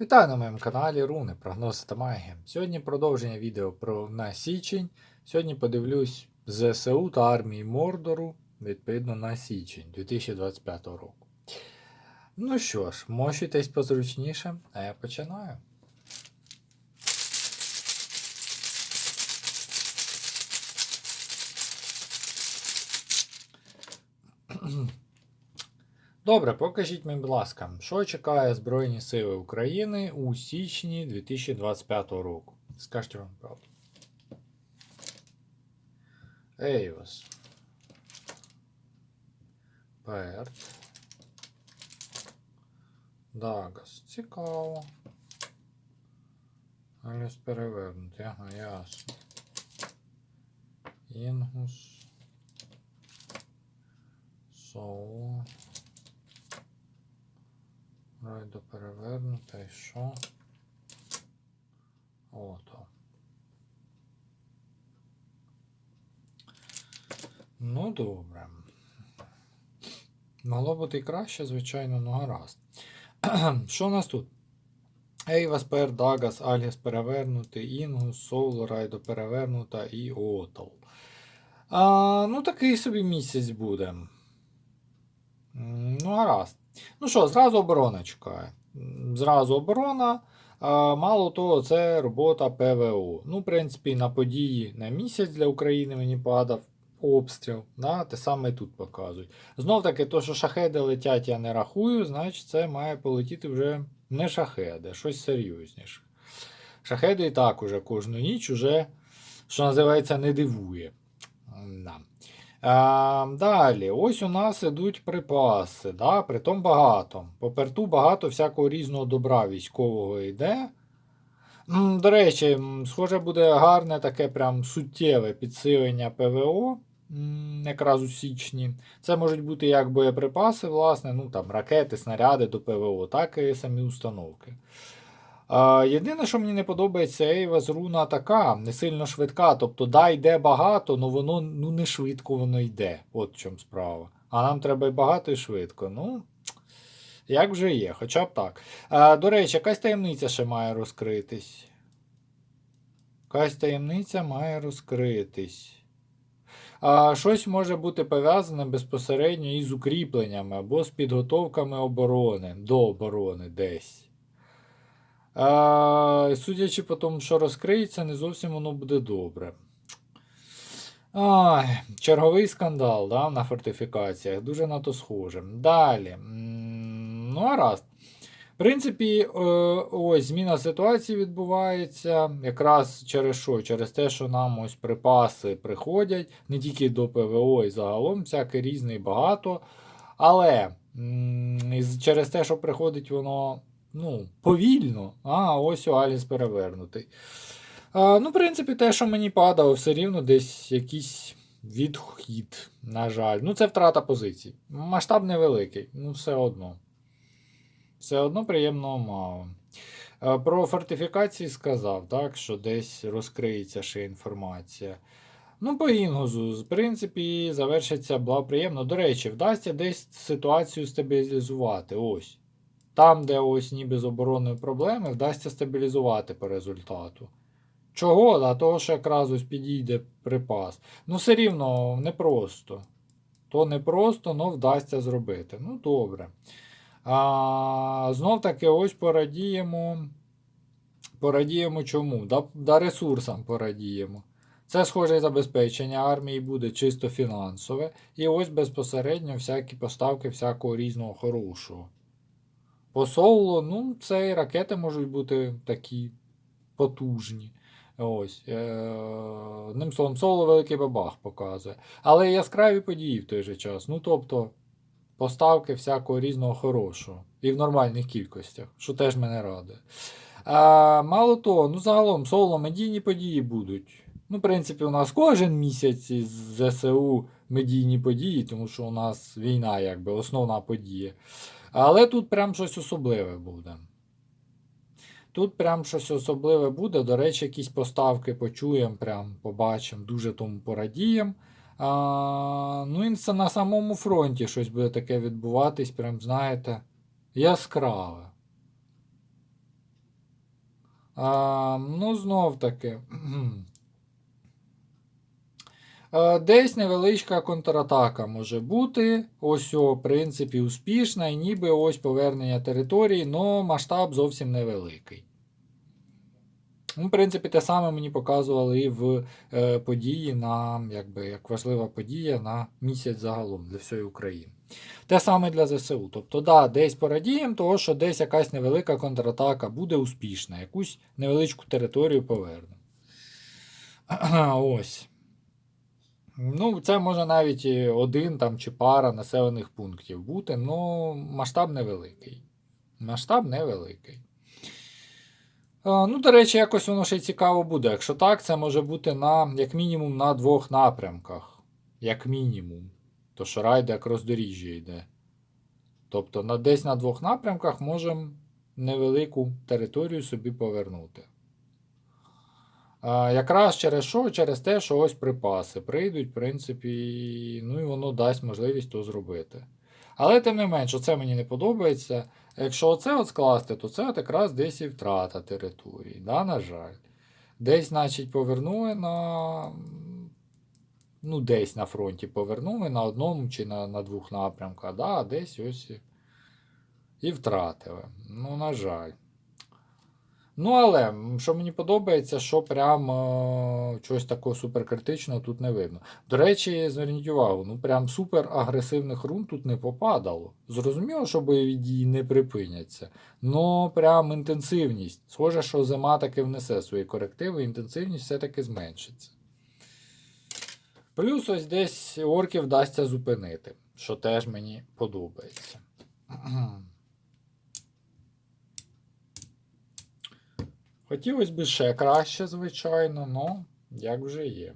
Вітаю на моєму каналі Руни, прогнози та магія. Сьогодні продовження відео про на січень. Сьогодні подивлюсь ЗСУ та армії Мордору відповідно на січень 2025 року. Ну що ж, мощуйтесь позручніше, а я починаю. Добре, покажіть мені, будь ласка, що чекає Збройні Сили України у січні 2025 року? Скажіть вам правду. Ейвас. Перт. Дагас. Цікаво. Аліс перевернути, ага, ясно. Інгус. Соло. Райдо перевернута і що? Ото. Ну, добре. Могло бути і краще, звичайно, ну гаразд. Що у нас тут? Ейвас, Пер, Дагас, Альгіс перевернутий, Інгус, Соул, Райдо перевернута і Отол. А, Ну, такий собі місяць буде. Ну, гаразд. Ну що, зразу оборона чекає. Зразу оборона. Мало того, це робота ПВО. Ну, в принципі, на події на місяць для України мені падав обстріл. Да? Те саме тут показують. Знов таки, то, що шахеди летять, я не рахую, значить це має полетіти вже не шахеди, а щось серйозніше. Шахеди і так уже кожну ніч уже, що називається, не дивує. Да. А, далі, ось у нас ідуть припаси, да? притом багато. По перту багато всякого різного добра військового йде. До речі, схоже, буде гарне таке прям суттєве підсилення ПВО якраз у січні. Це можуть бути як боєприпаси, власне, ну там ракети, снаряди до ПВО, так і самі установки. Єдине, що мені не подобається, Ейвас руна така, не сильно швидка. Тобто, да, йде багато, але воно ну, не швидко воно йде. От в чому справа. А нам треба і багато, і швидко. Ну, як вже є, хоча б так. А, до речі, якась таємниця ще має розкритись. Якась таємниця має розкритись. А, щось може бути пов'язане безпосередньо із укріпленнями або з підготовками оборони до оборони десь. А, судячи по тому, що розкриється, не зовсім воно буде добре. Ай, черговий скандал да, на фортифікаціях. Дуже на то схоже. Далі. Ну, гаразд. В принципі, е, ось зміна ситуації відбувається якраз через що? Через те, що нам ось припаси приходять не тільки до ПВО і загалом, всяке різне і багато. Але через те, що приходить воно ну, повільно, а ось у Аліс перевернутий. А, ну, в принципі, те, що мені падало, все рівно десь якийсь відхід, на жаль. Ну, це втрата позицій. Масштаб невеликий, ну все одно. Все одно приємного мало. Про фортифікації сказав, так, що десь розкриється ще інформація. Ну, по інгузу, в принципі, завершиться благоприємно. До речі, вдасться десь ситуацію стабілізувати. Ось. Там, де ось ніби з обороною проблеми, вдасться стабілізувати по результату. Чого? А того, що якраз ось підійде припас. Ну, все рівно непросто. То непросто, але вдасться зробити. Ну, добре. А, знов таки, ось порадіємо. Порадіємо чому? Да, да ресурсам порадіємо. Це схоже забезпечення армії буде чисто фінансове. І ось безпосередньо всякі поставки всякого різного хорошого. По Соулу, ну, це і ракети можуть бути такі потужні. Ось. Е- одним словом, соло великий бабах показує. Але яскраві події в той же час. Ну, тобто, поставки всякого різного хорошого. І в нормальних кількостях, що теж мене радує. А, мало того, ну загалом соло медійні події будуть. Ну, в принципі, у нас кожен місяць із ЗСУ медійні події, тому що у нас війна, якби основна подія. Але тут прям щось особливе буде. Тут прям щось особливе буде. До речі, якісь поставки почуємо, прям побачимо, дуже тому порадіємо. Ну і це на самому фронті щось буде таке відбуватись, прям, знаєте, яскраве. А, ну, знов таки. Е, Десь невеличка контратака може бути. Ось, о, в принципі, успішна, і ніби ось повернення території, але масштаб зовсім невеликий. Ну, в принципі, те саме мені показували і в е, події на, якби, як важлива подія на місяць загалом для всієї України. Те саме для ЗСУ. Тобто, да, десь порадіємо, того, що десь якась невелика контратака буде успішна, якусь невеличку територію поверне. Ось. Ну, це може навіть один там, чи пара населених пунктів бути, але масштаб невеликий. Масштаб невеликий. Е, Ну, до речі, якось воно ще цікаво буде. Якщо так, це може бути на, як мінімум на двох напрямках. Як мінімум. То що райд як роздоріжжя йде. Тобто на, десь на двох напрямках можемо невелику територію собі повернути. Якраз через що? Через те, що ось припаси прийдуть, в принципі, ну і воно дасть можливість то зробити. Але тим не менш, це мені не подобається. Якщо оце от скласти, то це от якраз десь і втрата території. Да, на жаль. Десь, значить, повернули на. Ну, десь на фронті повернули на одному чи на, на двох напрямках, да, а десь ось і, і втратили. Ну, на жаль. Ну, але, що мені подобається, що прям е, чогось такого суперкритичного тут не видно. До речі, зверніть увагу, ну прям супер агресивних рун тут не попадало. Зрозуміло, що бойові дії не припиняться. Но прям інтенсивність. Схоже, що зима таки внесе свої корективи, інтенсивність все-таки зменшиться. Плюс ось десь орків вдасться зупинити, що теж мені подобається. Хотілося б ще краще, звичайно, але як вже є.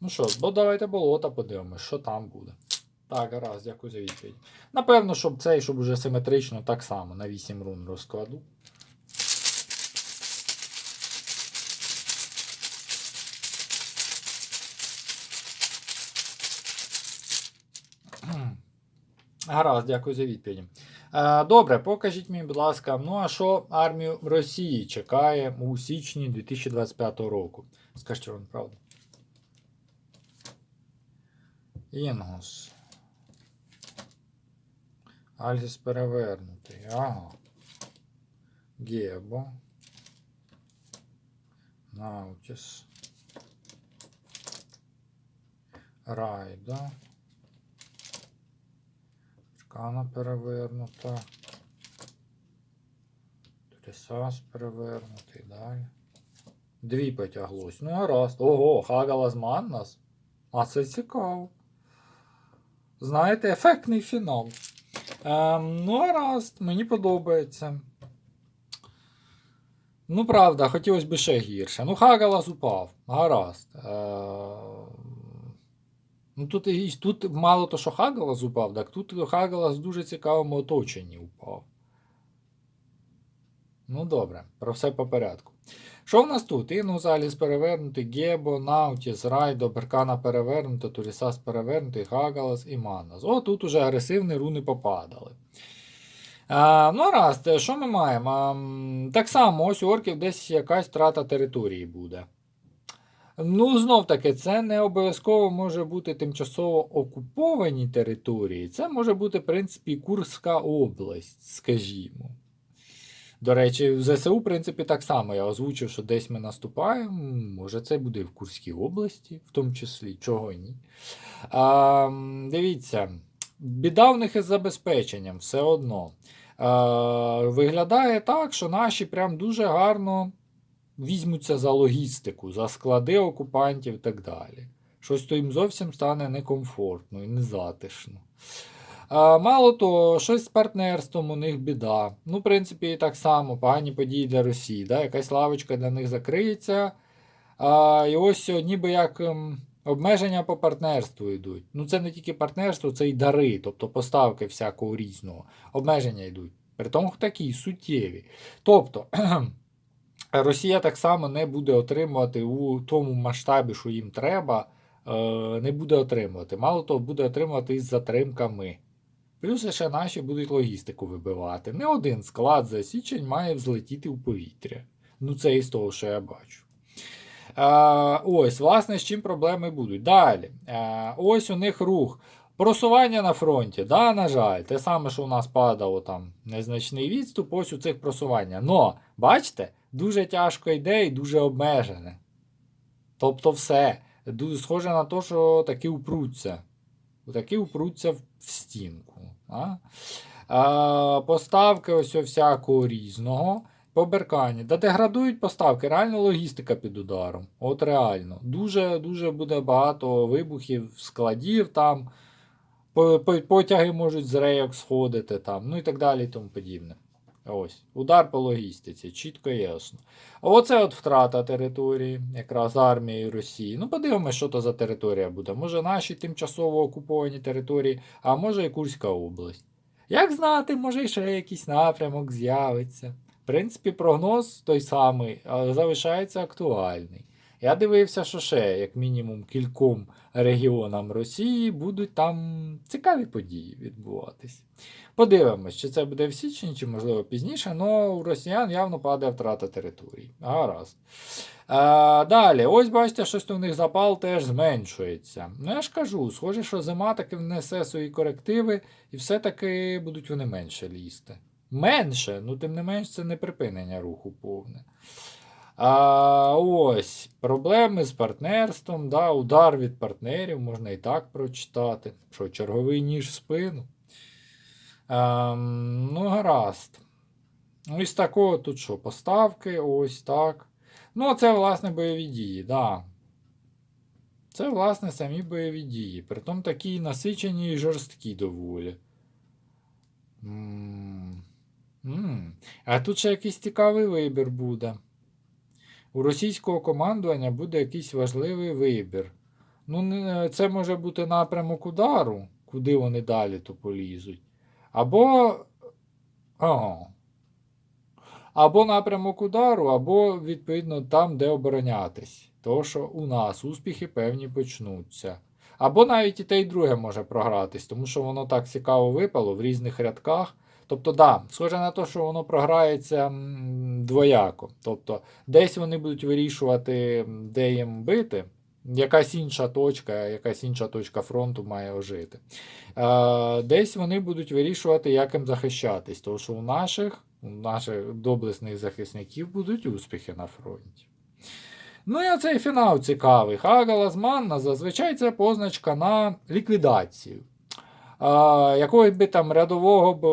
Ну що, бо давайте болота подивимось, що там буде. Так, гаразд, дякую за відповідь. Напевно, щоб цей, щоб уже симетрично, так само на 8 рун розкладу. Гаразд, дякую за відповідь. Е, Добре, покажіть мені, будь ласка, ну а що армію Росії чекає у січні 2025 року? Скажіть вам правду. Інгус. Альгіс перевернутий. Ага. Гебо. Наутіс. Райда. Шкана перевернута. Трісас перевернутий далі. Дві потяглось. Ну, гаразд. Ого, Хагала з Маннас. А це цікаво. Знаєте, ефектний фінал. Ем, ну, гаразд, мені подобається. Ну, правда, хотілося б ще гірше. Ну, Хагалас упав. Гаразд. Ем, Ну, тут, і- тут мало то, що Хагалас упав, так тут Хагалас в дуже цікавому оточенні упав. Ну, добре, про все по порядку. Що в нас тут? Інус Аліс перевернутий, Гебо, Наутіс, Райдо, Беркана перевернута, Турісас перевернутий, Хагалас і Манас. О, тут уже агресивні руни попадали. А, ну, раз, що ми маємо? А, так само, ось у орків десь якась втрата території буде. Ну, знов таки, це не обов'язково може бути тимчасово окуповані території. Це може бути, в принципі, Курська область, скажімо. До речі, в ЗСУ, в принципі, так само. Я озвучив, що десь ми наступаємо. Може, це буде в Курській області, в тому числі, чого ні. А, дивіться, біда в них із забезпеченням все одно. А, виглядає так, що наші прям дуже гарно візьмуться за логістику, за склади окупантів і так далі. Щось то їм зовсім стане некомфортно і незатишно. А, мало того, щось з партнерством у них біда. Ну, в принципі, і так само, погані події для Росії. Да? Якась лавочка для них закриється. А, і ось ніби як ем, обмеження по партнерству йдуть. Ну, це не тільки партнерство, це й дари, тобто поставки всякого різного. Обмеження йдуть. При тому такі суттєві. Тобто. Росія так само не буде отримувати у тому масштабі, що їм треба, е, не буде отримувати. Мало того, буде отримувати із затримками. Плюс ще наші будуть логістику вибивати. Не один склад за січень має взлетіти в повітря. Ну, це із того, що я бачу. Е, ось, власне, з чим проблеми будуть. Далі. Е, ось у них рух. Просування на фронті, да, на жаль, те саме, що у нас падало там незначний відступ, ось у цих просування. Но, бачите, дуже тяжко йде і дуже обмежене. Тобто все. Дуже схоже на те, що таки упруться. Таки упруться в стінку. А? А, поставки ось всякого різного. Поберкання. Да деградують поставки, реально логістика під ударом. От реально. Дуже дуже буде багато вибухів, складів там. По- по- Потяги можуть з рейок сходити там, ну і так далі і тому подібне. Ось. Удар по логістиці, чітко і ясно. А оце от втрата території, якраз армії Росії. Ну, подивимося, що то за територія буде. Може, наші тимчасово окуповані території, а може і Курська область. Як знати, може, ще якийсь напрямок з'явиться. В принципі, прогноз той самий, але залишається актуальний. Я дивився, що ще, як мінімум, кільком регіонам Росії будуть там цікаві події відбуватись. Подивимось, чи це буде в січні, чи можливо пізніше, але у росіян явно падає втрата територій. Гаразд. А, далі, ось бачите, щось у них запал теж зменшується. Ну я ж кажу, схоже, що зима таки внесе свої корективи, і все-таки будуть вони менше лізти. Менше, ну тим не менш, це не припинення руху повне. А, ось проблеми з партнерством, да, удар від партнерів, можна і так прочитати. Що черговий ніж в спину. Ем, ну, гаразд. Ось такого тут що? Поставки, ось так. Ну, це, власне, бойові дії, да. Це, власне, самі бойові дії. Притом такі насичені і жорсткі доволі. М. М. А тут ще якийсь цікавий вибір буде. У російського командування буде якийсь важливий вибір. Ну, це може бути напрямок удару, куди вони далі то полізуть. Або. Ага. Або напрямок удару, або, відповідно, там, де оборонятись. Тому що у нас успіхи певні почнуться. Або навіть і те, і друге може програтись, тому що воно так цікаво випало в різних рядках. Тобто, да, схоже на те, що воно програється двояко. Тобто, десь вони будуть вирішувати, де їм бити. Якась інша точка, якась інша точка фронту має ожити. Е, десь вони будуть вирішувати, як їм захищатись, тому що у наших, у наших доблесних захисників будуть успіхи на фронті. Ну і оцей фінал цікавий. Хага Лазманна зазвичай це позначка на ліквідацію. А, якогось би там рядового б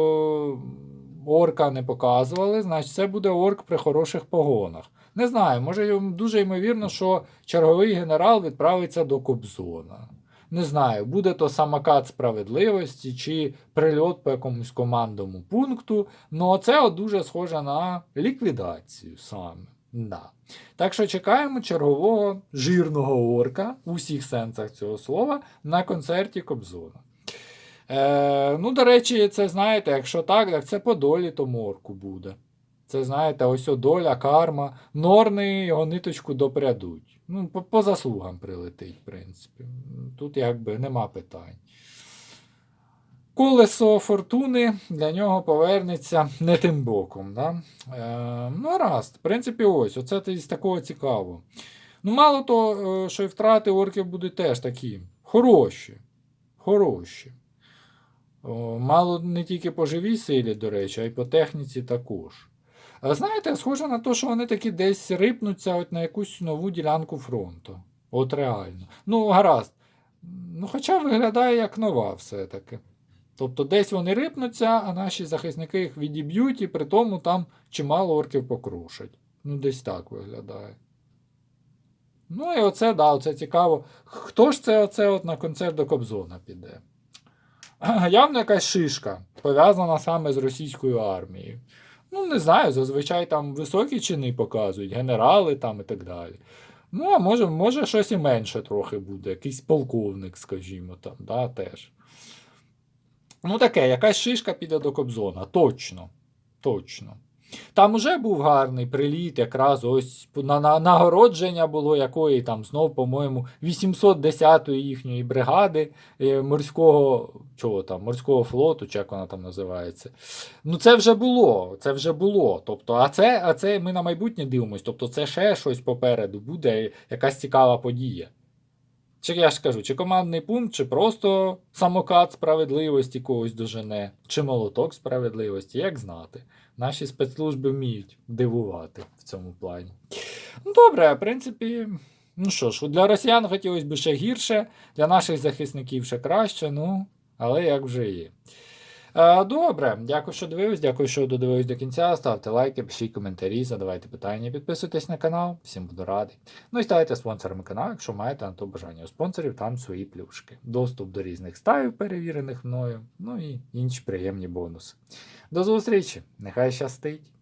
орка не показували, значить це буде орк при хороших погонах. Не знаю, може дуже ймовірно, що черговий генерал відправиться до Кобзона. Не знаю, буде то самокат справедливості чи прильот по якомусь командному пункту. Ну це дуже схоже на ліквідацію саме. Да. Так що чекаємо чергового жирного орка у всіх сенсах цього слова на концерті Кобзона. Е, ну, до речі, це знаєте, якщо так, так це по долі тому орку буде. Це, знаєте, ось доля, карма. Норни його ниточку допрядуть. Ну, по, по заслугам прилетить, в принципі. Тут якби нема питань. Колесо фортуни для нього повернеться не тим боком. Да? Е, ну, раз. В принципі, ось, оце з такого цікаво. Ну, мало того, що і втрати орків будуть теж такі хороші. Хороші. Мало не тільки по живій силі, до речі, а й по техніці також. Знаєте, схоже на те, що вони таки десь рипнуться от на якусь нову ділянку фронту. От реально. Ну, гаразд. Ну, Хоча виглядає як нова все-таки. Тобто десь вони рипнуться, а наші захисники їх відіб'ють, і при тому там чимало орків покрушать. Ну, десь так виглядає. Ну і оце, да, оце цікаво. Хто ж це оце от на концерт до Кобзона піде? Явно якась шишка, пов'язана саме з російською армією. Ну, не знаю, зазвичай там високі чини показують, генерали там і так далі. Ну, а може, може щось і менше трохи буде, якийсь полковник, скажімо там, да, теж. Ну, таке, якась шишка піде до Кобзона. Точно. Точно. Там уже був гарний приліт, якраз ось на, на нагородження було якої там знов, по-моєму, 810-ї їхньої бригади е, морського чого там, морського флоту, чи як вона там називається. Ну, це вже було. Це вже було. Тобто, а це, а це ми на майбутнє дивимось. Тобто, це ще щось попереду буде, якась цікава подія. Чи я ж кажу, чи командний пункт, чи просто самокат справедливості когось дожене, чи молоток справедливості, як знати. Наші спецслужби вміють дивувати в цьому плані. Ну, добре, в принципі, ну що ж, для росіян хотілося б ще гірше, для наших захисників ще краще, ну, але як вже є. Е, Добре, дякую, що дивились, дякую, що додивились до кінця. Ставте лайки, пишіть коментарі, задавайте питання, підписуйтесь на канал, всім буду радий. Ну і ставайте спонсорами каналу, якщо маєте на то бажання. У спонсорів там свої плюшки. Доступ до різних ставів, перевірених мною, ну і інші приємні бонуси. До зустрічі! Нехай щастить!